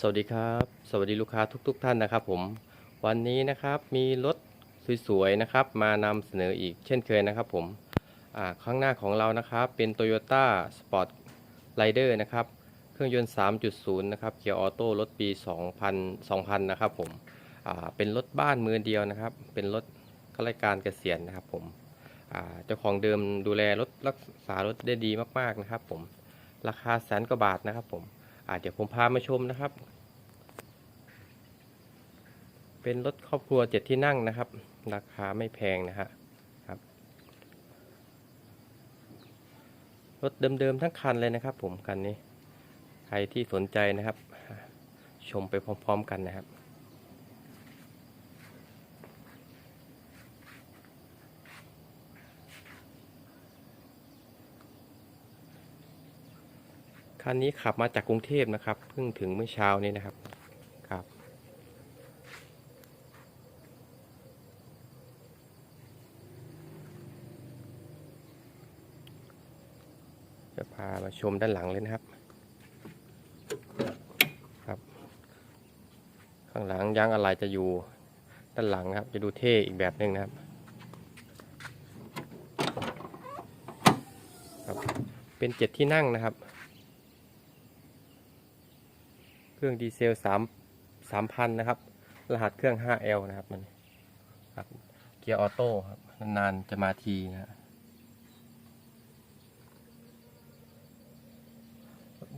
สวัสดีครับ สวัสดีลูกค้าทุก ๆ ท่านนะครับผม วันนี้นะครับมีรถสวยๆนะครับ มานำเสนออีกเช่นเคยนะครับผมข้างหน้าของเรานะครับเป็น Toyota Sport Rider นะครับ เครื่องยนต์ 3.0 นะครับ เกียร์ออโต้รถปี 2000 2000 นะครับผมเป็นรถบ้านมือเดียวนะครับ เป็นรถข้าราชการเกษียณนะครับผมเจ้าของเดิมดูแลรถรักษารถได้ดีมากๆนะครับผม ราคาแสนกว่าบาทนะครับผม อาเดี๋ยวผมพามาชมนะครับ เป็นรถครอบครัวเจ็ดที่นั่งนะครับ ราคาไม่แพงนะฮะครับรถเดิมๆทั้งคันเลยนะครับ ผมคันนี้ ใครที่สนใจนะครับ ชมไปพร้อม ๆ กันนะครับ คันนี้ขับมาจากกรุงเทพนะครับ เพิ่งถึงเมื่อเช้านี้นะครับครับจะพามาชมด้านหลังเลยนะครับ ครับ ข้างหลังยางอะไรจะอยู่ด้านหลังนะครับ จะดูเท่อีกแบบหนึ่งนะครับครับ เป็นเจ็ดที่นั่งนะครับ เครื่องดีเซลสามสามพันนะครับ รหัสเครื่อง 5L นะครับมันครับเกียร์ออโต้ครับ นานๆจะมาทีนะ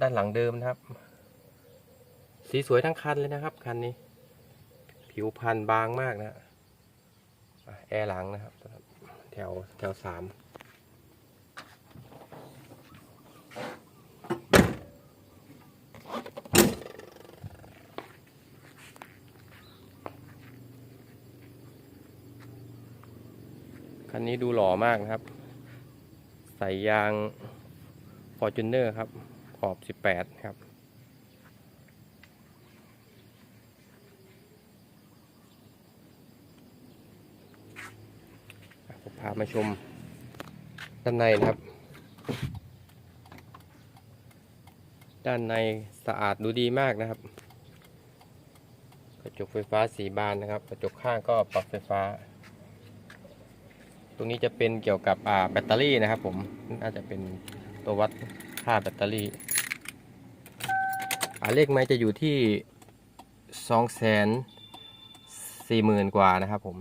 ด้านหลังเดิมนะครับ สีสวยทั้งคันเลยนะครับ คันนี้ ผิวพันบางมากนะแอร์หลังนะครับ แถวแถวสาม คันนี้ดูหล่อมากนะครับ ใส่ยาง Fortuner ครับ ขอบ 18 ครับผมพามาชมด้านในนะครับ ด้านในสะอาดดูดีมากนะครับ กระจกไฟฟ้าสีบานนะครับ กระจกข้างก็ปรับไฟฟ้า ตรงนี้จะเป็นเกี่ยวกับอ่าแบตเตอรี่นะครับผมน่าจะเป็นตัววัดค่าแบตเตอรี่อ่าเลขไม้จะอยู่ที่สองแสนสี่หมื่นกว่านะครับผม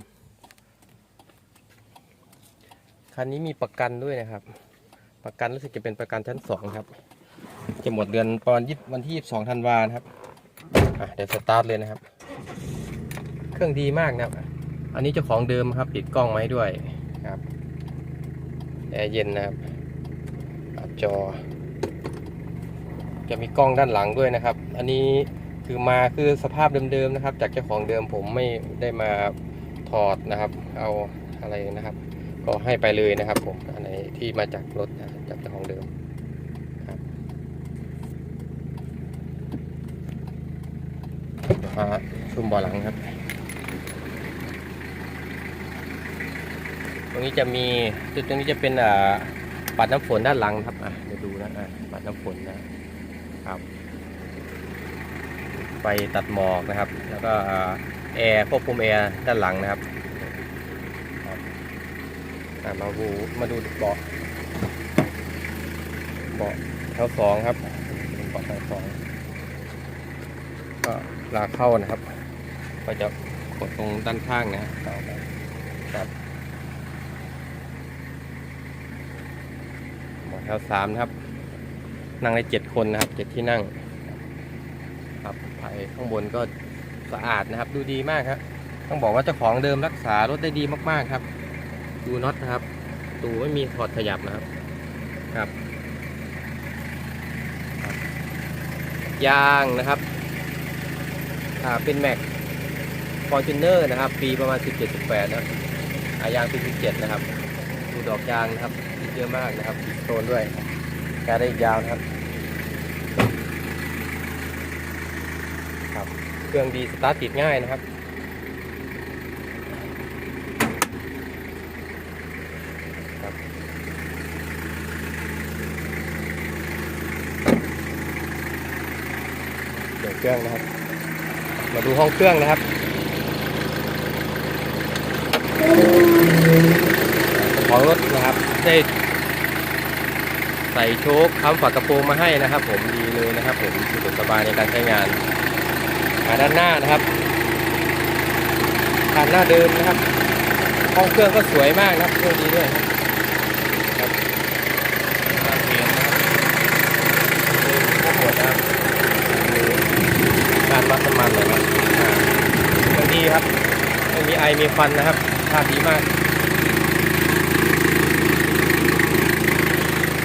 คันนี้มีประกันด้วยนะครับ ประกันรู้สึกจะเป็นประกันชั้นสองครับ จะหมดเดือนตอนยี่วันที่ยี่สองธันวาครับเดี๋ยวสตาร์ทเลยนะครับ เครื่องดีมากนะครับ อันนี้เจ้าของเดิมครับ ติดกล้องมาให้ด้วย ครับแอร์เย็นนะครับอ่าจอ จะมีกล้องด้านหลังด้วยนะครับ อันนี้คือมาคือสภาพเดิมๆนะครับ จากเจ้าของเดิมผมไม่ได้มาถอดนะครับ เอาอะไรนะครับ ก็ให้ไปเลยนะครับผมอันไหนที่มาจากรถนะจากเจ้าของเดิมครับเดี๋ยวมาชุมเบอหลังครับ ตรงนี้จะมีจุดตรงนี้จะเป็นอ่าปัดน้ำฝนด้านหลังครับอะเดี๋ยวดูนะอะปัดน้ำฝนนะครับไฟตัดหมอกนะครับ แล้วก็แอร์ควบคุมแอร์ด้านหลังนะครับครับอะมาดูมาดูเบาะเบาะแถวสองครับเป็นเบาะแถวสองก็ลาเข้านะครับ ก็จะกดตรงด้านข้างนะครับครับ หมอ แถวสามนะครับ นั่งได้เจ็ดคนนะครับเจ็ดที่นั่ง ครับภายข้างบนก็สะอาดนะครับ ดูดีมากครับต้องบอกว่าเจ้าของเดิมรักษารถได้ดีมากๆครับ ดูน็อตนะครับ ตูไม่มีถอดขยับนะครับครับ ยางนะครับอ่าเป็นแม็กฟอร์จูเนอร์นะครับ ปีประมาณ 17-18 นะครับอายางปี17 นะครับ ดูดอกยางนะครับ เยอะมากนะครับโซนด้วยการได้อีกยาวนะครับครับ เครื่องดีสตาร์ทติดง่ายนะครับเครื่องนะครับ มาดูห้องเครื่องนะครับของรถนะครับได้ ใส่โชคค้ำฝากระโปรงมาให้นะครับ ผมดีเลยนะครับ ผมสะดวกสบายในการใช้งานมาด้านหน้านะครับผ่านหน้าเดิมนะครับห้องเครื่องก็สวยมากนะครับเครื่องดีด้วยครับครับมาเทียนนะครับก็หมดนะครับการวัดน้ำมันเลยนะอ่าเครื่องดีครับไม่มีไอมีควันนะครับภาพดีมาก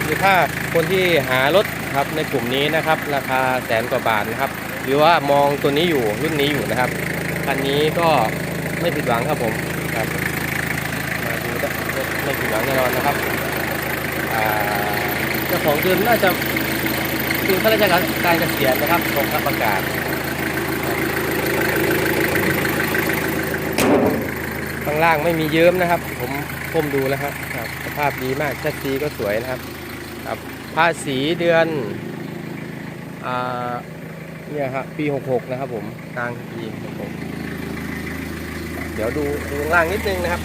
คือ ถ้าคนที่หารถครับในกลุ่มนี้นะครับ ราคาแสนกว่าบาทนะครับ หรือว่ามองตัวนี้อยู่รุ่นนี้อยู่นะครับคันนี้ก็ไม่ผิดหวังครับผมครับมาดูได้ไม่ผิดหวังแน่นอนนะครับเจ้าของเดิมน่าจะคือข้าราชการการเกษียณนะครับกองทัพอากาศข้างล่างไม่มีเยิ้มนะครับ ผมก้มดูแล้วครับครับสภาพดีมากชัดซีก็สวยนะครับ ครับภาษีเดือนอ่าเนี่ยครับปี 66 นะครับผมกลางปี66เดี๋ยวดูดูข้างล่างนิดนึงนะครับ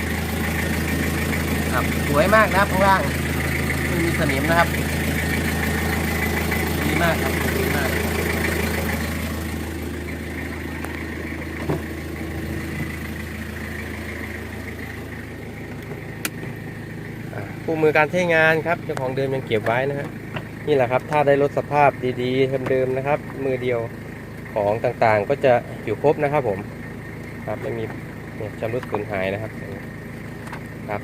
ครับสวยมากนะครับข้างล่างไม่มีสนิมนะครับดีมากครับดีมาก คู่มือการใช้งานครับเจ้าของเดิมยังเก็บไว้นะฮะนี่แหละครับ ถ้าได้รถสภาพดีๆเดิมๆนะครับ มือเดียวของต่างๆ ก็จะอยู่ครบนะครับ ผม ครับไม่มีเนี่ยชำรุดสูญหายนะครับครับ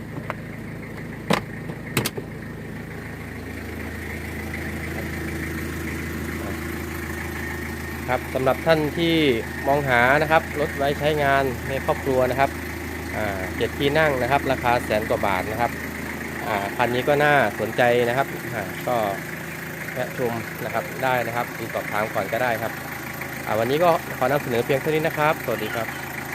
ครับสำหรับท่านที่มองหานะครับรถไว้ใช้งานในครอบครัวนะครับเจ็ดที่นั่งนะครับ ราคาแสนกว่าบาทนะครับ พันนี้ก็น่าสนใจนะครับก็แวะชมนะครับได้นะครับมีสอบถามก่อนก็ได้ครับวันนี้ก็ขอนำเสนอเพียงเท่านี้นะครับ สวัสดีครับ